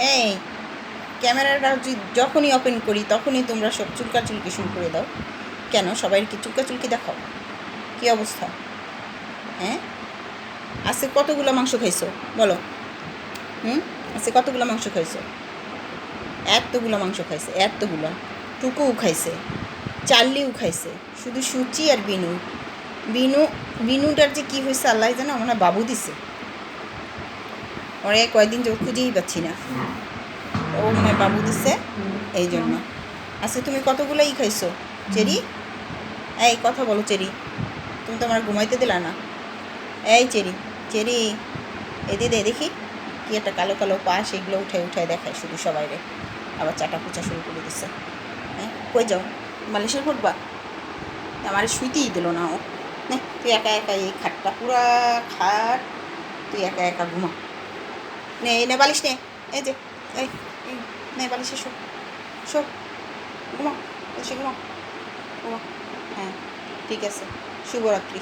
এই, ক্যামেরাটা য- যখনই ওপেন করি, তখনই তোমরা সব চুলকাচুলকি শুরু করে দাও। কেন? সবাই কি চুলকাচুলকি দেখাও কী অবস্থা? হ্যাঁ? আজকে কতগুলো মাংস খাইছো? বলো। হুম? আজকে কতগুলো মাংস খাইছো? এতগুলো মাংস খাইছে, এতগুলো। টুকুও খাইছে চার্লিও খাইছে। শুধু সুচি আর বিনু। বিনু, বিনুটার যে কী হয়েছে আল্লাহ জানে, আমার বাবু দিছে। ওরে কয়েকদিন যে খুঁজেই পাচ্ছি না। ও মনে বাবু দিচ্ছে এই জন্য আচ্ছা তুমি কতগুলোই খাইছো? চেরি? এই, কথা বলো চেরি। তুমি তো আমার ঘুমাইতে দিলা না। এই চেরি চেরি। এদি দে দেখি। কি একটা কালো কালো পা সেগুলো উঠে উঠে দেখায় শুধু সবাই রে। আবার চাটা পুচা শুরু করে দিচ্ছে হ্যাঁ কই যাও? মালয়েশিয়ার ফুটবা আমার শুইতেই দিল না ও। তুই একা একা এই খাটটা পুরা খাট, তুই একা একা ঘুমা। নে নে বালিশ নে। এই যে এই, নে বালিশে শো শো ঘুমা বালিশে ঘুমা ঘুমা হ্যাঁ ঠিক আছে। শুভরাত্রি।